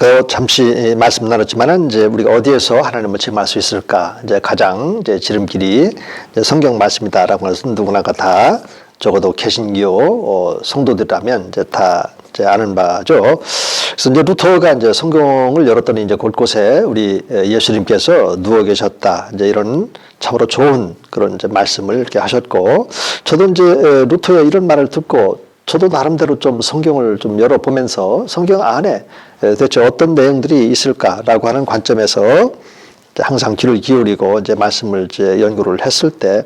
예, 아까 잠시 말씀 나눴지만은 이제 우리가 어디에서 하나님을 체험할 수 있을까? 이제 가장 이제 지름길이 이제 성경 말씀이다라고 해서 누구나가 다 적어도 개신교 어, 성도들이라면 이제 다 이제 아는 바죠. 그래서 이제 루터가 이제 성경을 열었더니 이제 곳곳에 우리 예수님께서 누워 계셨다. 이제 이런 참으로 좋은 그런 이제 말씀을 이렇게 하셨고, 저도 이제 루터의 이런 말을 듣고 저도 나름대로 좀 성경을 좀 열어보면서 성경 안에 대체 어떤 내용들이 있을까라고 하는 관점에서 항상 귀를 기울이고 이제 말씀을 이제 연구를 했을 때,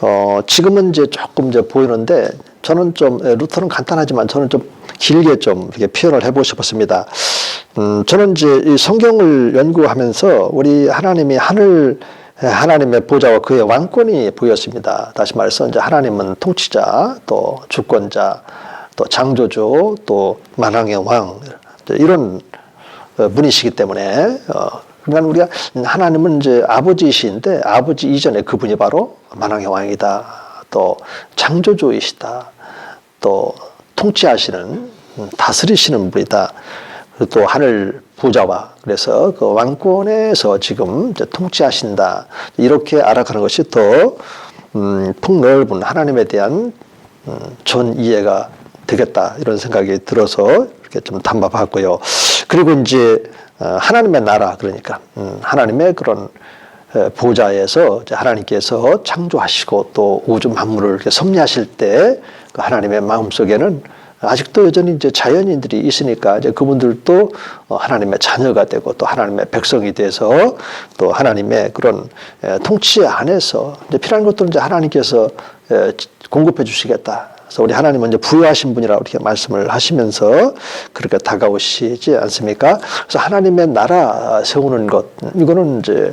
어, 지금은 이제 조금 이제 보이는데 저는 좀 루터는 간단하지만 저는 좀 길게 좀 이렇게 표현을 해보고 싶었습니다. 음, 저는 이제 이 성경을 연구하면서 우리 하나님이 하늘 하나님의 보좌와 그의 왕권이 보였습니다. 다시 말해서 이제 하나님은 통치자, 또 주권자, 또 창조주, 또 만왕의 왕 이런 어, 분이시기 때문에 어, 그러니까 우리가 하나님은 이제 아버지이신데 아버지 이전에 그분이 바로 만왕의 왕이다. 또 창조주이시다. 또 통치하시는 음, 다스리시는 분이다. 또 하늘 부자와 그래서 그 왕권에서 지금 통치하신다 이렇게 알아가는 것이 더 음, 폭넓은 하나님에 대한 음, 전 이해가 되겠다 이런 생각이 들어서 이렇게 좀 담아봤고요. 그리고 이제 어, 하나님의 나라 그러니까 음, 하나님의 그런 보좌에서 하나님께서 창조하시고 또 우주 만물을 섭리하실 때그 하나님의 마음 속에는 아직도 여전히 이제 자연인들이 있으니까 이제 그분들도 어, 하나님의 자녀가 되고 또 하나님의 백성이 돼서 또 하나님의 그런 통치 안에서 이제 필요한 것들은 이제 하나님께서 공급해 주시겠다. 그래서 우리 하나님은 이제 부여하신 분이라고 이렇게 말씀을 하시면서 그렇게 다가오시지 않습니까? 그래서 하나님의 나라 세우는 것 이거는 이제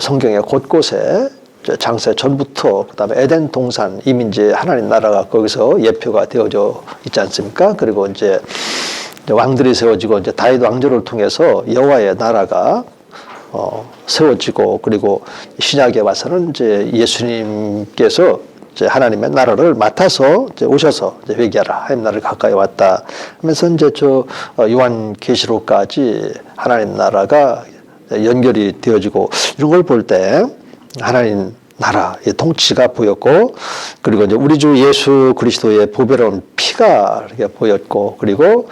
성경의 곳곳에 장세 전부터 그다음에 에덴 동산 이미 이제 하나님 나라가 거기서 예표가 되어져 있지 않습니까? 그리고 이제 왕들이 세워지고 이제 다윗 왕조를 통해서 여호와의 나라가 어, 세워지고 그리고 신약에 와서는 이제 예수님께서 이제 하나님의 나라를 맡아서 이제 오셔서 이제 회개하라 하나님 나라를 가까이 왔다 하면서 이제 저 어, 요한 계시록까지 하나님 나라가 연결이 되어지고 이런 걸 볼때 하나님 나라의 통치가 보였고 그리고 이제 우리 주 예수 그리스도의 보배로운 피가 이렇게 보였고 그리고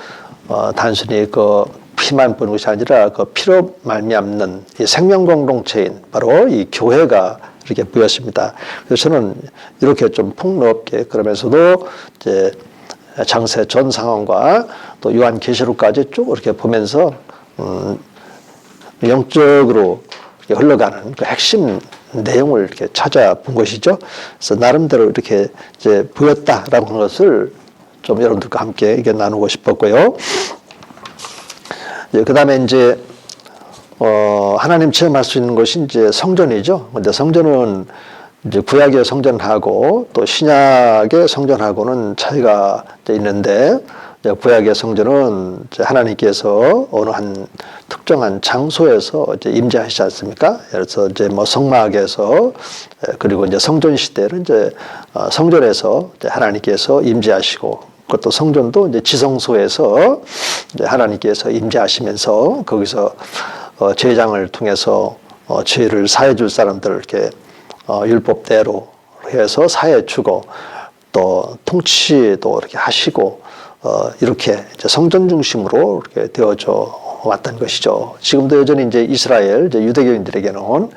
어 단순히 그 피만 보는 것이 아니라 그 피로 말미암는 이 생명 공동체인 바로 이 교회가 이렇게 보였습니다. 그래서 저는 이렇게 좀 폭넓게 그러면서도 이제 장세 전 상황과 또 요한 계시록까지 쭉 이렇게 보면서 음 영적으로 흘러가는 그 핵심 내용을 이렇게 찾아본 것이죠. 그래서 나름대로 이렇게 이제 보였다라고 하는 것을 좀 여러분들과 함께 이게 나누고 싶었고요. 그 다음에 이제, 어, 하나님 체험할 수 있는 것이 이제 성전이죠. 근데 성전은 이제 구약의 성전하고 또 신약의 성전하고는 차이가 있는데 구약의 성전은 하나님께서 어느 한 특정한 장소에서 임재하시지 않습니까? 그래서 이제 뭐 성막에서 그리고 이제 성전 시대는 이제 어, 성전에서 하나님께서 임재하시고 그것도 성전도 이제 지성소에서 이제 하나님께서 임재하시면서 거기서 어, 제장을 통해서 어, 죄를 사해 줄 사람들 이렇게 율법대로 해서 사해 주고 또 통치도 이렇게 하시고 어, 이렇게 성전 중심으로 이렇게 되어져 왔던 것이죠. 지금도 여전히 이제 이스라엘 이제 유대교인들에게는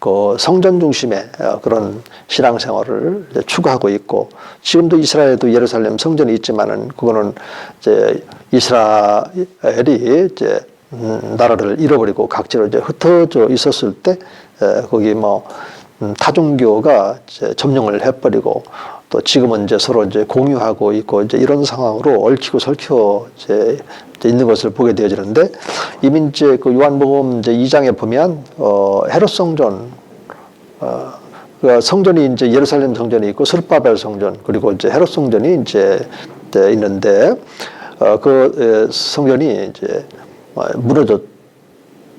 그 성전 중심의 어, 그런 신앙생활을 추구하고 있고 지금도 이스라엘에도 예루살렘 성전이 있지만은 그거는 이제 이스라엘이 이제 음, 나라를 잃어버리고 각지로 이제 흩어져 있었을 때 거기 뭐 음, 타종교가 점령을 해버리고 또 지금은 이제 서로 이제 공유하고 있고 이제 이런 상황으로 얽히고 설켜 이제 있는 것을 보게 되어지는데 이미 이제 그 요한복음 이제 2장에 보면 어 헤롯 성전 어그 성전이 이제 예루살렘 성전이 있고 스룹바벨 성전 그리고 이제 헤롯 성전이 이제 있는데 어그 성전이 이제 뭐 무너졌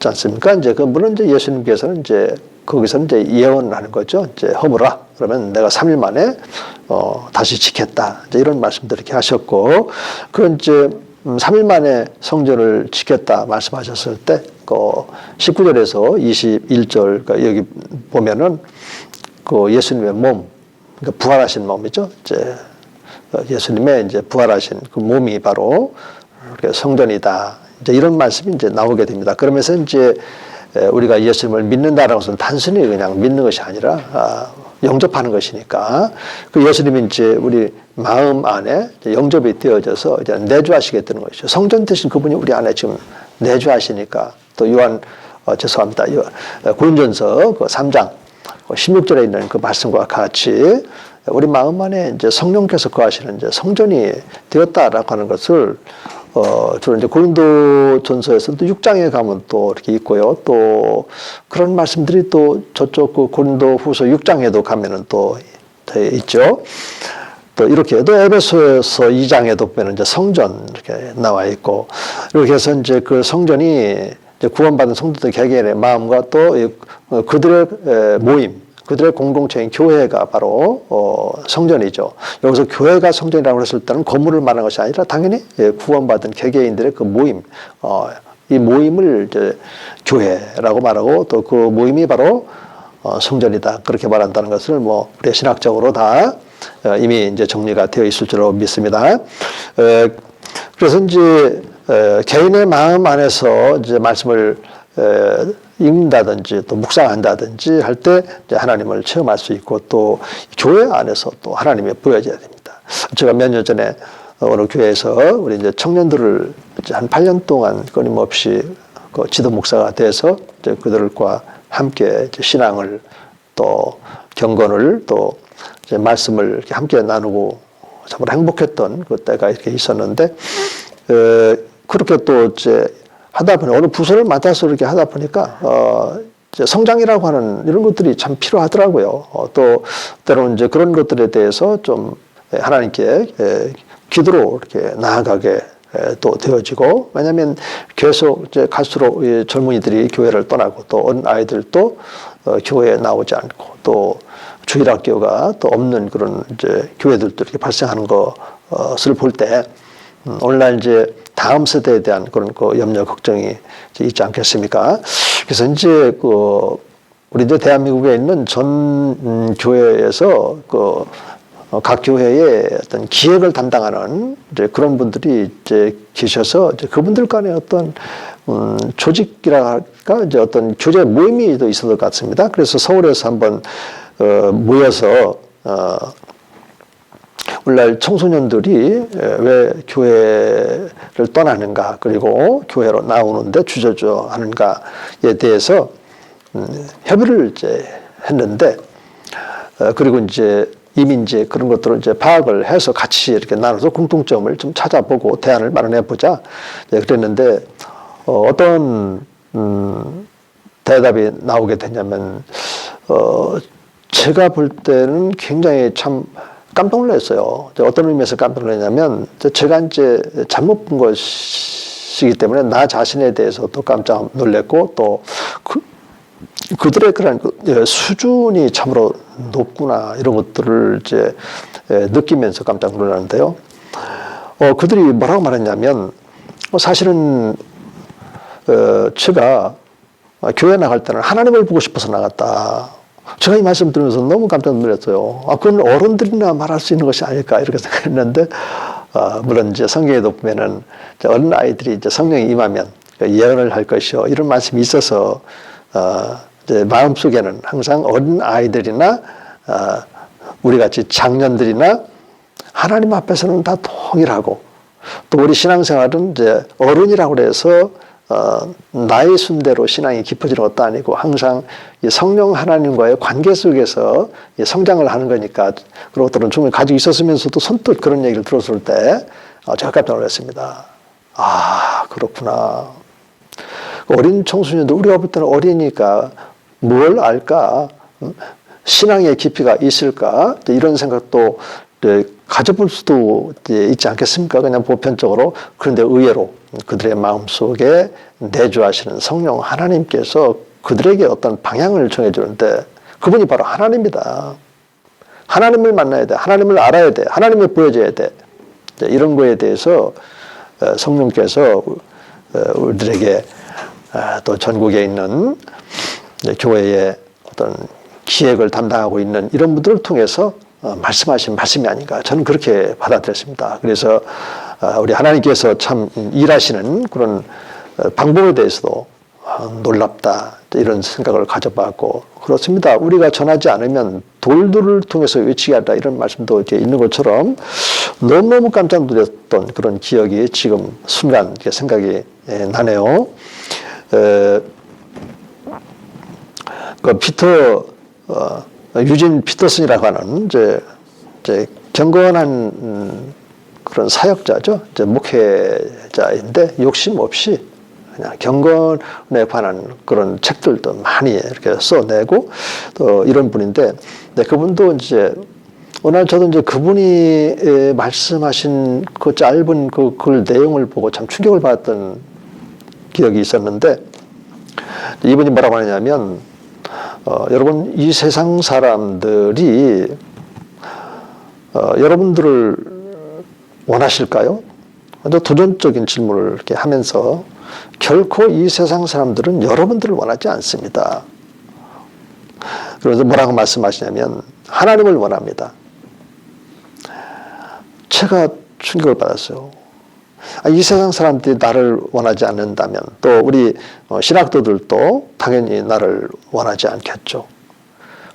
지 않습니까? 이제 그 물론 이제 예수님께서는 이제 거기서 이제 예언하는 거죠. 이제 허물아. 그러면 내가 3일 만에 어, 다시 지켰다. 이제 이런 말씀들 이렇게 하셨고, 그 이제 음, 3일 만에 성전을 지켰다 말씀하셨을 때, 그 19절에서 21절, 그러니까 여기 보면은 그 예수님의 몸, 그러니까 부활하신 몸이죠. 이제 예수님의 이제 부활하신 그 몸이 바로 성전이다. 이제 이런 말씀이 이제 나오게 됩니다. 그러면서 이제 에, 우리가 예수님을 믿는다라는 것은 단순히 그냥 믿는 것이 아니라 아, 영접하는 것이니까 그 예수님이 이제 우리 마음 안에 영접이 되어져서 이제 내주하시게 되는 것이죠. 성전 대신 그분이 우리 안에 지금 내주하시니까 또 요한 어, 죄송합니다. 요- 어, 고린전서 그 3장 16절에 있는 그 말씀과 같이 우리 마음 안에 이제 성령께서 거하시는 이제 성전이 되었다라고 하는 것을 어, 주로 이제 고린도 전서에서도 6장에 가면 또 이렇게 있고요. 또 그런 말씀들이 또 저쪽 그 고린도 후서 6장에도 가면은 또돼 있죠. 또 이렇게 또 에베소서 2장에도 보면 이제 성전 이렇게 나와 있고 이렇게 해서 이제 그 성전이 이제 구원받은 성도들 개개인의 마음과 또 이- 어, 그들의 에, 모임, 그들의 공동체인 교회가 바로 어, 성전이죠. 여기서 교회가 성전이라고 했을 때는 건물을 말하는 것이 아니라 당연히 예, 구원받은 개개인들의 그 모임, 어, 이 모임을 이제 교회라고 말하고 또 그 모임이 바로 어, 성전이다 그렇게 말한다는 것을 뭐 우리 신학적으로 다 어, 이미 이제 정리가 되어 있을 줄로 믿습니다. 에, 그래서 이제 에, 개인의 마음 안에서 이제 말씀을 에, 읽는다든지 또 묵상한다든지 할 때 하나님을 체험할 수 있고 또 교회 안에서 또 하나님이 보여져야 됩니다. 제가 몇 년 전에 어느 교회에서 우리 이제 청년들을 이제 한 8년 동안 끊임없이 그 지도 목사가 돼서 이제 그들과 함께 이제 신앙을 또 경건을 또 이제 말씀을 이렇게 함께 나누고 정말 행복했던 그 때가 이렇게 있었는데 에, 그렇게 또 이제 하다 보니 어느 부서를 맡아서 이렇게 하다 보니까 어 성장이라고 하는 이런 것들이 참 필요하더라고요. 어, 또 때로는 이제 그런 것들에 대해서 좀 하나님께 에, 기도로 이렇게 나아가게 에, 또 되어지고 왜냐하면 계속 이제 갈수록 이 젊은이들이 교회를 떠나고 또 어린 아이들도 어, 교회에 나오지 않고 또 주일학교가 또 없는 그런 이제 교회들도 이렇게 발생하는 것을 볼때 음, 오늘날 이제 다음 세대에 대한 그런 그 염려 걱정이 있지 않겠습니까? 그래서 이제 그 우리 이제 대한민국에 있는 전 음, 교회에서 그 어, 각 교회의 어떤 기획을 담당하는 이제 그런 분들이 이제 계셔서 이제 그분들 간에 어떤 음, 조직이라 할까 이제 어떤 교제 모임이 또 있었을 것 같습니다. 그래서 서울에서 한번 어, 모여서 어, 오늘날 청소년들이 왜 교회를 떠나는가 그리고 교회로 나오는데 주저주저하는가에 대해서 음, 협의를 이제 했는데 어, 그리고 이제 이미 이제 그런 것들을 이제 파악을 해서 같이 이렇게 나눠서 공통점을 좀 찾아보고 대안을 마련해 보자. 네, 그랬는데 어, 어떤 음, 대답이 나오게 되냐면 어, 제가 볼 때는 굉장히 참 깜짝 놀랐어요. 어떤 의미에서 깜짝 놀랐냐면 제가 이제 잘못 본 것이기 때문에 나 자신에 대해서도 깜짝 놀랐고 또 그, 그들의 그런 그, 예, 수준이 참으로 높구나 이런 것들을 이제 예, 느끼면서 깜짝 놀랐는데요. 어, 그들이 뭐라고 말했냐면 어, 사실은 어, 제가 교회 나갈 때는 하나님을 보고 싶어서 나갔다. 제가 이 말씀 들으면서 너무 깜짝 놀랐어요. 아, 그건 어른들이나 말할 수 있는 것이 아닐까 이렇게 생각했는데, 어, 물론 이제 성경에도 보면은 이제 어린 아이들이 이제 성령이 임하면 예언을 할 것이요 이런 말씀이 있어서 어, 이제 마음 속에는 항상 어린 아이들이나 어, 우리 같이 장년들이나 하나님 앞에서는 다 동일하고 또 우리 신앙생활은 이제 어른이라고 해서 어, 나의 순대로 신앙이 깊어지는 것도 아니고 항상 이 성령 하나님과의 관계 속에서 이 성장을 하는 거니까 그런 것들은 충분히 가지고 있었으면서도 선뜻 그런 얘기를 들었을 때 어, 제가 깜짝 놀랐습니다. 아 그렇구나. 어린 청소년들 우리가 볼 때는 어리니까 뭘 알까? 음? 신앙의 깊이가 있을까? 이런 생각도 네, 가져볼 수도 있지 않겠습니까? 그냥 보편적으로. 그런데 의외로 그들의 마음 속에 내주하시는 성령 하나님께서 그들에게 어떤 방향을 정해주는데 그분이 바로 하나님이다. 하나님을 만나야 돼. 하나님을 알아야 돼. 하나님을 보여줘야 돼. 이런 거에 대해서 어, 성령께서 어, 우리들에게 아, 또 전국에 있는 교회의 어떤 기획을 담당하고 있는 이런 분들을 통해서 어, 말씀하신 말씀이 아닌가 저는 그렇게 받아들였습니다. 그래서 아, 우리 하나님께서 참 일하시는 그런 어, 방법에 대해서도 아, 놀랍다 이런 생각을 가져봤고 그렇습니다. 우리가 전하지 않으면 돌들을 통해서 외치게 한다 이런 말씀도 이렇게 있는 것처럼 너무너무 깜짝 놀랐던 그런 기억이 지금 순간 생각이 예, 나네요. 에, 그 피터 어, 유진 피터슨이라고 하는 이제, 이제 경건한 음, 그런 사역자죠. 이제 목회자인데 욕심 없이 그냥 경건에 관한 그런 책들도 많이 이렇게 써내고 또 이런 분인데 네, 그분도 이제 오늘 저도 이제 그분이 에, 말씀하신 그 짧은 그글 내용을 보고 참 충격을 받았던 기억이 있었는데 이분이 뭐라고 하냐면 어, 여러분 이 세상 사람들이 어, 여러분들을 원하실까요? 아주 도전적인 질문을 이렇게 하면서 결코 이 세상 사람들은 여러분들을 원하지 않습니다. 그래서 뭐라고 말씀하시냐면 하나님을 원합니다. 제가 충격을 받았어요. 아, 이 세상 사람들이 나를 원하지 않는다면 또 우리 어, 신학도들도 당연히 나를 원하지 않겠죠.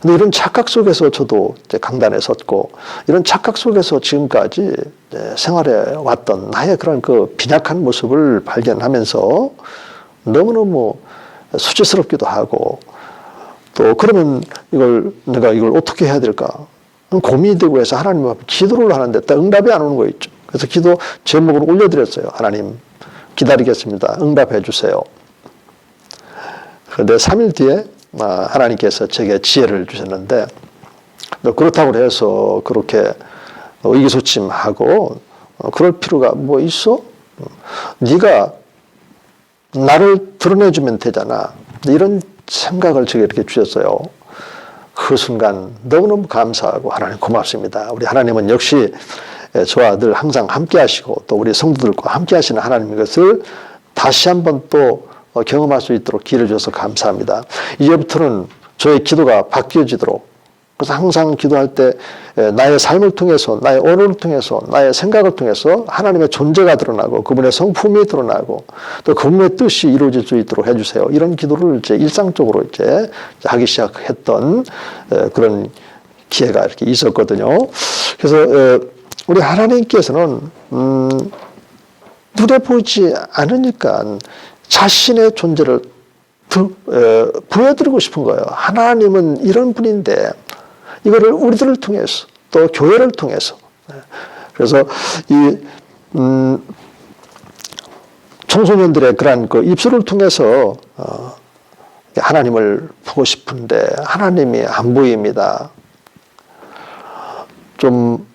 근데 이런 착각 속에서 저도 강단에 섰고 이런 착각 속에서 지금까지 생활해 왔던 나의 그런 그 빈약한 모습을 발견하면서 너무너무 수치스럽기도 하고 또 그러면 이걸 내가 이걸 어떻게 해야 될까 고민이 되고 해서 하나님 앞에 기도를 하는데 딱 응답이 안 오는 거 있죠. 그래서 기도 제목으로 올려드렸어요. 하나님 기다리겠습니다. 응답해 주세요. 그런데 3일 뒤에 아, 하나님께서 제게 지혜를 주셨는데 너 그렇다고 해서 그렇게 의기소침하고 어, 그럴 필요가 뭐 있어? 네가 나를 드러내주면 되잖아. 이런 생각을 제게 이렇게 주셨어요. 그 순간 너무너무 감사하고 하나님 고맙습니다. 우리 하나님은 역시 저와 늘 항상 함께 하시고 또 우리 성도들과 함께 하시는 하나님인 것을 다시 한번 또 경험할 수 있도록 기회를 주셔서 감사합니다. 이제부터는 저의 기도가 바뀌어지도록 그래서 항상 기도할 때 나의 삶을 통해서 나의 언어를 통해서 나의 생각을 통해서 하나님의 존재가 드러나고 그분의 성품이 드러나고 또 그분의 뜻이 이루어질 수 있도록 해주세요. 이런 기도를 이제 일상적으로 이제 하기 시작했던 그런 기회가 이렇게 있었거든요. 그래서 우리 하나님께서는 음, 눈에 보이지 않으니까 자신의 존재를 보여드리고 싶은 거예요. 하나님은 이런 분인데 이거를 우리들을 통해서 또 교회를 통해서 그래서 이 음, 청소년들의 그러한 그 입술을 통해서 어, 하나님을 보고 싶은데 하나님이 안 보입니다. 좀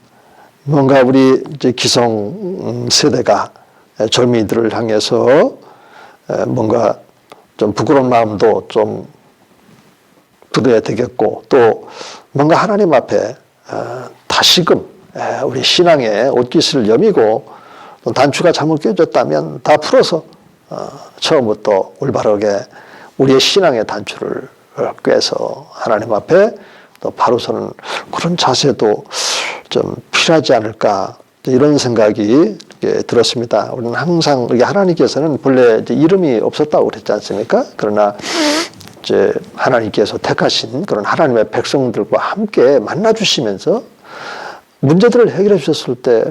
뭔가 우리 이제 기성 세대가 젊은이들을 향해서 뭔가 좀 부끄러운 마음도 좀 들어야 되겠고 또 뭔가 하나님 앞에 어, 다시금 우리 신앙의 옷깃을 여미고 단추가 잘못 껴졌다면 다 풀어서 어, 처음부터 올바르게 우리의 신앙의 단추를 꿰서 하나님 앞에 또 바로 서는 그런 자세도 좀 필요하지 않을까 이런 생각이 들었습니다. 우리는 항상 하나님께서는 본래 이름이 없었다고 그랬지 않습니까? 그러나 이제 하나님께서 택하신 그런 하나님의 백성들과 함께 만나 주시면서 문제들을 해결해 주셨을 때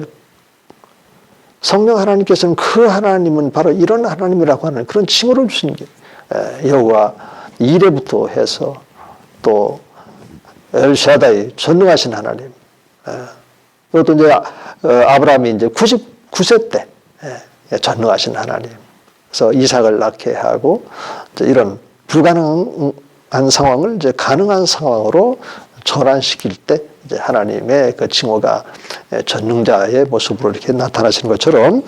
성령 하나님께서는 그 하나님은 바로 이런 하나님이라고 하는 그런 칭호를 주신 게 여호와 이래부터 해서 또 엘샤다이 전능하신 하나님. 그것도 이제 어, 아브라함이 이제 99세 때 전능하신 하나님. 그래서 이삭을 낳게 하고 이런 불가능한 상황을 이제 가능한 상황으로 전환시킬 때 이제 하나님의 그 칭호가 전능자의 모습으로 이렇게 나타나시는 것처럼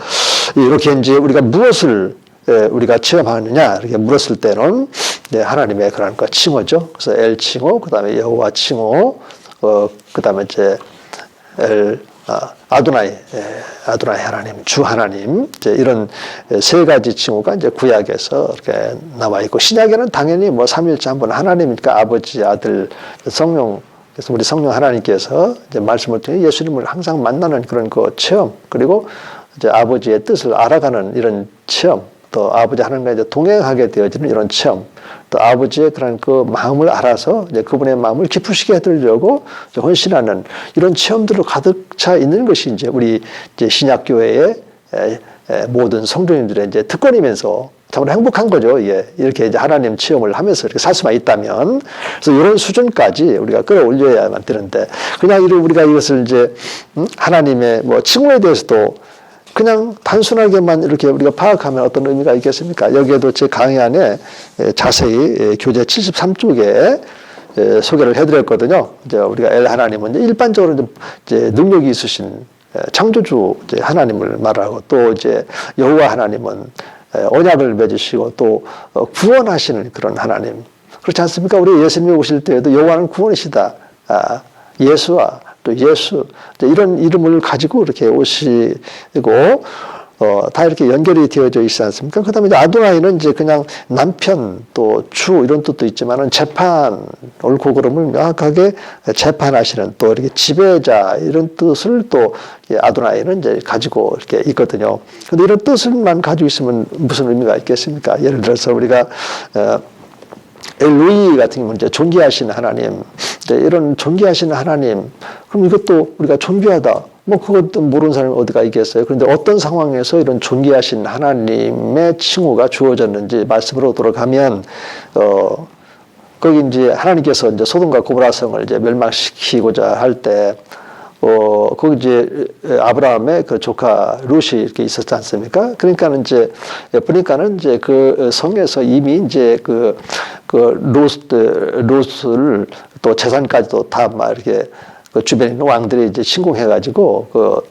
이렇게 이제 우리가 무엇을 우리가 체험하느냐 이렇게 물었을 때는 하나님의 그런 그 칭호죠. 그래서 엘 칭호, 그 다음에 여호와 칭호, 어, 그 다음에 이제 엘 아, 아도나이, 예, 아도나이 하나님, 주 하나님, 이제 이런 세 가지 칭호가 이제 구약에서 이렇게 나와 있고 신약에는 당연히 뭐 삼일째 한 번 하나님이니까 아버지, 아들, 성령 그래서 우리 성령 하나님께서 이제 말씀을 통해 예수님을 항상 만나는 그런 그 체험 그리고 이제 아버지의 뜻을 알아가는 이런 체험 또 아버지 하나님과 이제 동행하게 되어지는 이런 체험 또 아버지의 그런 그 마음을 알아서 이제 그분의 마음을 기쁘시게 해드리려고 헌신하는 이런 체험들로 가득 차 있는 것이 이제 우리 이제 신약교회의 모든 성도님들의 이제 특권이면서 정말 행복한 거죠. 예. 이렇게 이제 하나님 체험을 하면서 이렇게 살 수만 있다면. 그래서 이런 수준까지 우리가 끌어올려야만 되는데, 그냥 이를 우리가 이것을 이제, 음? 하나님의 뭐 칭호에 대해서도 그냥 단순하게만 이렇게 우리가 파악하면 어떤 의미가 있겠습니까? 여기에도 제 강의 안에 예, 자세히 예, 교재 73쪽에 예, 소개를 해드렸거든요. 이제 우리가 엘 하나님은 일반적으로 이제- 능력이 있으신 예, 창조주 하나님을 말하고 또 이제 여호와 하나님은 예, 언약을 맺으시고 또 어, 구원하시는 그런 하나님. 그렇지 않습니까? 우리 예수님이 오실 때에도 여호와는 구원이시다. 아, 예수와 또 예수 이제 이런 이름을 가지고 이렇게 오시고 어, 다 이렇게 연결이 되어져 있지 않습니까? 그 다음에 아도나이는 이제 그냥 남편 또 주 이런 뜻도 있지만은 재판, 옳고 그름을 명확하게 재판하시는 또 이렇게 지배자 이런 뜻을 또이 아도나이는 이제 가지고 이렇게 있거든요. 근데 이런 뜻을만 가지고 있으면 무슨 의미가 있겠습니까? 예를 들어서 우리가 어, 엘로이 같은 경우는 존귀하신 하나님, 이런 존귀하신 하나님, 그럼 이것도 우리가 존귀하다. 뭐 그것도 모르는 사람이 어디가 있겠어요. 그런데 어떤 상황에서 이런 존귀하신 하나님의 칭호가 주어졌는지 말씀으로 돌아가면, 어, 거기 이제 하나님께서 이제 소돔과 고모라성을 이제 멸망시키고자 할 때, 어, 거기 이제 아브라함의 그 조카 룻이 이렇게 있었지 않습니까? 그러니까는 이제, 보니까는 이제 그 성에서 이미 이제 그, 그 룻, 룻을 또 재산까지도 다 막 이렇게 그 주변에 있는 왕들이 이제 침공해가지고 그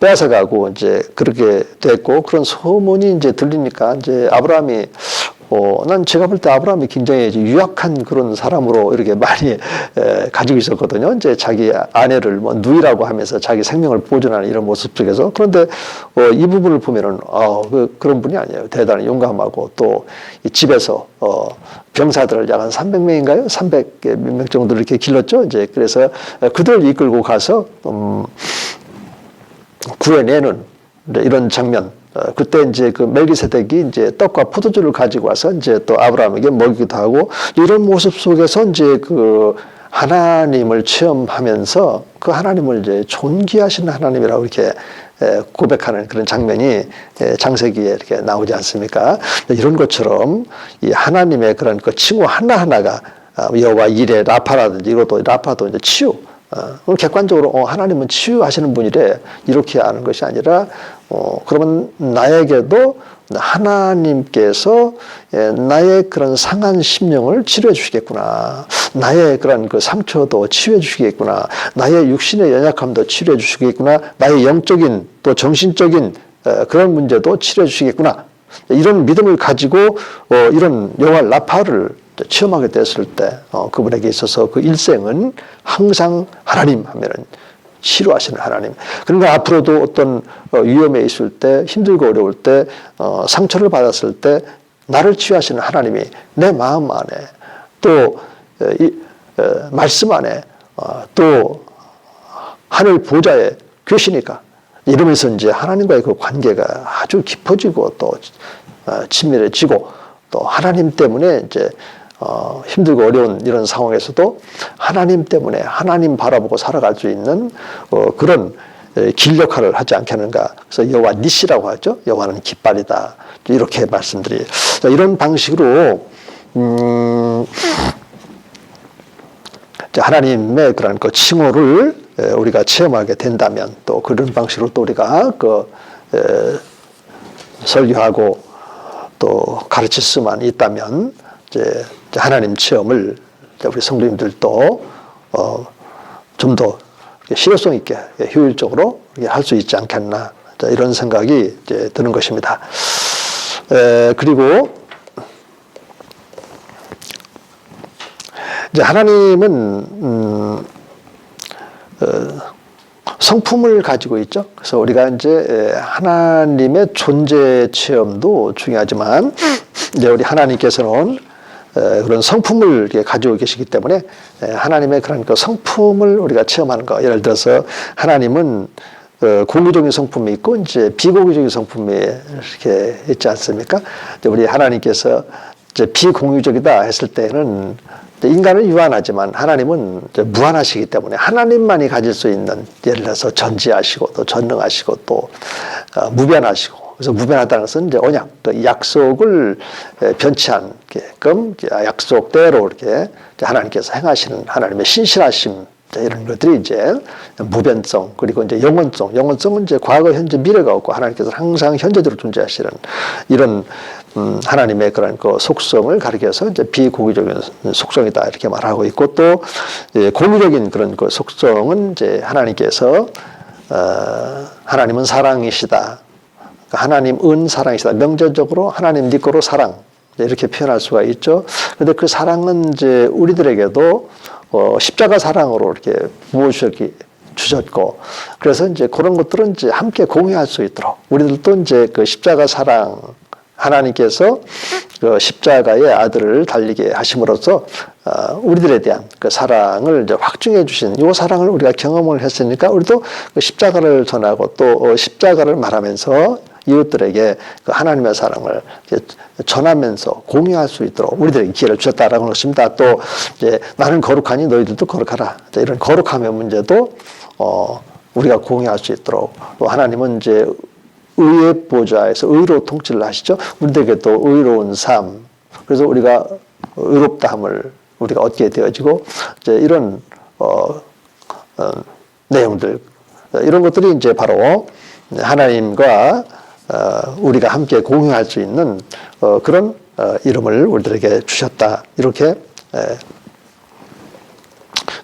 빼앗아가고 이제 그렇게 됐고 그런 소문이 이제 들리니까 이제 아브라함이 어, 난 제가 볼 때 아브라함이 굉장히 유약한 그런 사람으로 이렇게 많이 에, 가지고 있었거든요. 이제 자기 아내를 뭐 누이라고 하면서 자기 생명을 보존하는 이런 모습 속에서 그런데 어, 이 부분을 보면은 어, 그, 그런 분이 아니에요. 대단히 용감하고 또이 집에서 어, 병사들을 약 한 300명인가요? 300몇 명 정도 이렇게 길렀죠. 이제 그래서 그들을 이끌고 가서 음, 구해내는 이런 장면. 어, 그때 이제 그 멜기세덱이 이제 떡과 포도주를 가지고 와서 이제 또 아브라함에게 먹이기도 하고 이런 모습 속에서 이제 그 하나님을 체험하면서 그 하나님을 이제 존귀하신 하나님이라고 이렇게 에, 고백하는 그런 장면이 에, 장세기에 이렇게 나오지 않습니까? 이런 것처럼 이 하나님의 그런 그 칭호 하나하나가 아, 여호와 이레 라파라든지 이것도 라파도 이제 치유 어, 객관적으로 어, 하나님은 치유하시는 분이래 이렇게 아는 것이 아니라 어, 그러면 나에게도 하나님께서 예, 나의 그런 상한 심령을 치료해 주시겠구나. 나의 그런 그 상처도 치유해 주시겠구나. 나의 육신의 연약함도 치료해 주시겠구나. 나의 영적인 또 정신적인 어, 그런 문제도 치료해 주시겠구나. 이런 믿음을 가지고 어, 이런 영화 라파를 체험하게 됐을 때 어, 그분에게 있어서 그 일생은 항상 하나님 하면은 치료하시는 하나님. 그러니까 앞으로도 어떤 어, 위험에 있을 때 힘들고 어려울 때 어, 상처를 받았을 때 나를 치유하시는 하나님이 내 마음 안에 또 어, 말씀 안에 어, 또 하늘 보좌에 계시니까 이러면서 이제 하나님과의 그 관계가 아주 깊어지고 또 어, 친밀해지고 또 하나님 때문에 이제 어, 힘들고 어려운 이런 상황에서도 하나님 때문에 하나님 바라보고 살아갈 수 있는 어, 그런 에, 길 역할을 하지 않겠는가. 그래서 여호와 니시라고 하죠. 여호와는 깃발이다. 이렇게 말씀드리. 자, 이런 방식으로 음, 하나님의 그런 그 칭호를 에, 우리가 체험하게 된다면 또 그런 방식으로 또 우리가 그 에, 설교하고 또 가르칠 수만 있다면 이제 하나님 체험을 우리 성도님들도 어, 좀 더 실효성 있게 효율적으로 할 수 있지 않겠나 자, 이런 생각이 드는 것입니다. 에, 그리고 이제 하나님은 음, 어, 성품을 가지고 있죠. 그래서 우리가 이제 하나님의 존재 체험도 중요하지만 이제 우리 하나님께서는 그런 성품을 가지고 계시기 때문에 하나님의 그런 그 성품을 우리가 체험하는 거. 예를 들어서 하나님은 어, 공유적인 성품이 있고 이제 비공유적인 성품이 이렇게 있지 않습니까? 우리 하나님께서 이제 비공유적이다 했을 때는 인간은 유한하지만 하나님은 무한하시기 때문에 하나님만이 가질 수 있는 예를 들어서 전지하시고 또 전능하시고 또 어, 무변하시고 그래서 무변하다는 것은 이제 언약, 그 약속을 변치 않게끔 약속대로 이렇게 하나님께서 행하시는 하나님의 신실하심 이런 것들이 이제 무변성 그리고 이제 영원성. 영원성은 이제 과거 현재 미래가 없고 하나님께서 항상 현재대로 존재하시는 이런 음 하나님의 그런 그 속성을 가리켜서 이제 비고기적인 속성이다 이렇게 말하고 있고 또 고기적인 그런 그 속성은 이제 하나님께서 어 하나님은 사랑이시다. 그러니까 하나님 은 사랑이시다 명제적으로 하나님 니거로 사랑 이렇게 표현할 수가 있죠. 그런데 그 사랑은 이제 우리들에게도 어, 십자가 사랑으로 이렇게 부어주셨기 주셨고 그래서 이제 그런 것들은 이제 함께 공유할 수 있도록 우리들도 이제 그 십자가 사랑 하나님께서 그 십자가의 아들을 달리게 하심으로써 어, 우리들에 대한 그 사랑을 이제 확증해 주신 이 사랑을 우리가 경험을 했으니까 우리도 그 십자가를 전하고 또 어, 십자가를 말하면서 이웃들에게 그 하나님의 사랑을 전하면서 공유할 수 있도록 우리들에게 기회를 주셨다라고 것입니다. 또 이제 나는 거룩하니 너희들도 거룩하라. 이런 거룩함의 문제도 어 우리가 공유할 수 있도록 또 하나님은 이제 의의 보좌에서 의로 통치를 하시죠. 우리에게도 의로운 삶. 그래서 우리가 의롭다함을 우리가 얻게 되어지고 이제 이런 어, 어 내용들 이런 것들이 이제 바로 하나님과 어, 우리가 함께 공유할 수 있는 어, 그런 어, 이름을 우리들에게 주셨다. 이렇게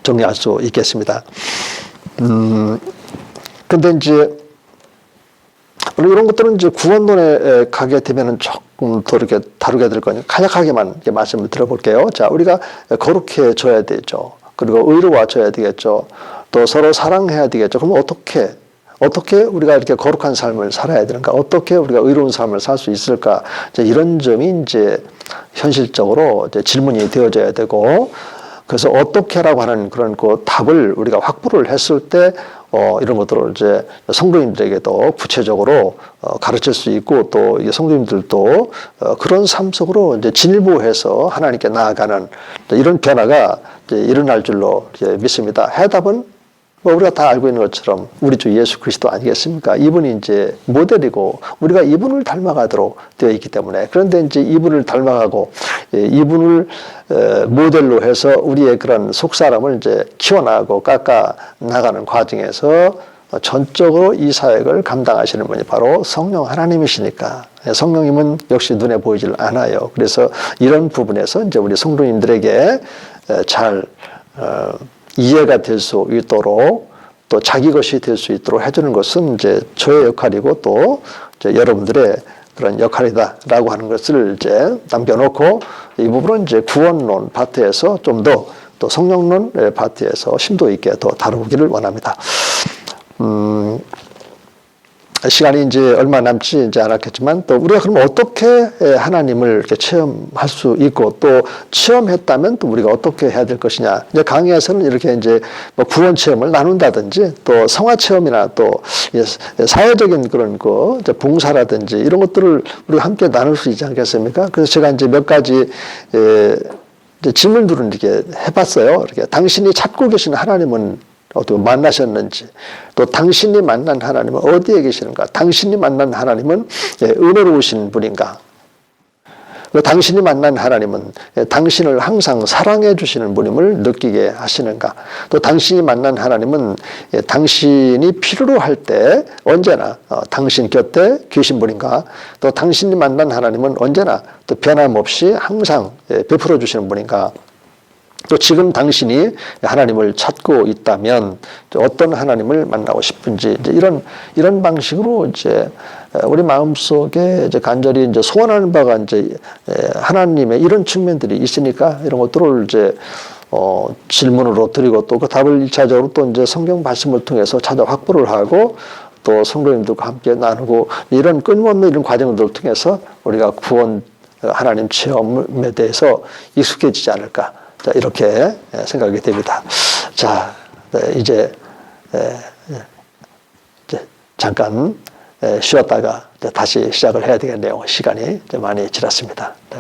정리할 수 있겠습니다. 음, 근데 이제 이런 것들은 이제 구원론에 가게 되면은 조금 더 이렇게 다루게 될 거니까 간략하게만 말씀을 드려볼게요. 자, 우리가 거룩해져야 되죠. 그리고 의로워져야 되겠죠. 또 서로 사랑해야 되겠죠. 그럼 어떻게 어떻게 우리가 이렇게 거룩한 삶을 살아야 되는가? 어떻게 우리가 의로운 삶을 살 수 있을까? 이런 점이 이제 현실적으로 이제 질문이 되어져야 되고, 그래서 어떻게라고 하는 그런 그 답을 우리가 확보를 했을 때, 어, 이런 것들을 이제 성도님들에게도 구체적으로 어, 가르칠 수 있고 또 성도님들도 어, 그런 삶 속으로 이제 진일보해서 하나님께 나아가는 이런 변화가 이제 일어날 줄로 이제 믿습니다. 해답은 뭐 우리가 다 알고 있는 것처럼 우리 주 예수 그리스도 아니겠습니까? 이분이 이제 모델이고 우리가 이분을 닮아가도록 되어 있기 때문에 그런데 이제 이분을 닮아가고 예, 이분을 모델로 해서 우리의 그런 속 사람을 이제 키워나가고 깎아 나가는 과정에서 전적으로 이 사역을 감당하시는 분이 바로 성령 하나님이시니까 예, 성령님은 역시 눈에 보이질 않아요. 그래서 이런 부분에서 이제 우리 성도님들에게 잘 어, 이해가 될 수 있도록 또 자기 것이 될 수 있도록 해주는 것은 이제 저의 역할이고 또 여러분들의 그런 역할이다라고 하는 것을 이제 남겨놓고 이 부분은 이제 구원론 파트에서 좀 더 또 성령론 파트에서 심도 있게 더 다루기를 원합니다. 음, 시간이 이제 얼마 남지 이제 않았겠지만 또 우리가 그럼 어떻게 하나님을 이렇게 체험할 수 있고 또 체험했다면 또 우리가 어떻게 해야 될 것이냐. 이제 강의에서는 이렇게 이제 뭐 구원 체험을 나눈다든지 또 성화 체험이나 또 사회적인 그런 거 봉사라든지 이런 것들을 우리가 함께 나눌 수 있지 않겠습니까? 그래서 제가 이제 몇 가지 질문들을 이렇게 해봤어요. 이렇게 당신이 찾고 계신 하나님은 어떻게 만나셨는지 또 당신이 만난 하나님은 어디에 계시는가? 당신이 만난 하나님은 예, 은혜로우신 분인가? 당신이 만난 하나님은 예, 당신을 항상 사랑해 주시는 분임을 느끼게 하시는가? 또 당신이 만난 하나님은 예, 당신이 필요로 할 때 언제나 어, 당신 곁에 계신 분인가? 또 당신이 만난 하나님은 언제나 또 변함없이 항상 베풀어 주시는 분인가 또 지금 당신이 하나님을 찾고 있다면 어떤 하나님을 만나고 싶은지 이런 이런 방식으로 이제 우리 마음속에 이제 간절히 이제 소원하는 바가 이제 하나님의 이런 측면들이 있으니까 이런 것들을 이제 어, 질문으로 드리고 또 그 답을 일차적으로 또 이제 성경 말씀을 통해서 찾아 확보를 하고 또 성도님들과 함께 나누고 이런 끊임없는 이런 과정들을 통해서 우리가 구원 어, 하나님 체험에 대해서 익숙해지지 않을까 자, 이렇게 예, 생각이 됩니다. 자, 네, 예, 예, 이제, 잠깐 쉬었다가 다시 시작을 해야 되겠네요. 시간이 많이 지났습니다. 네.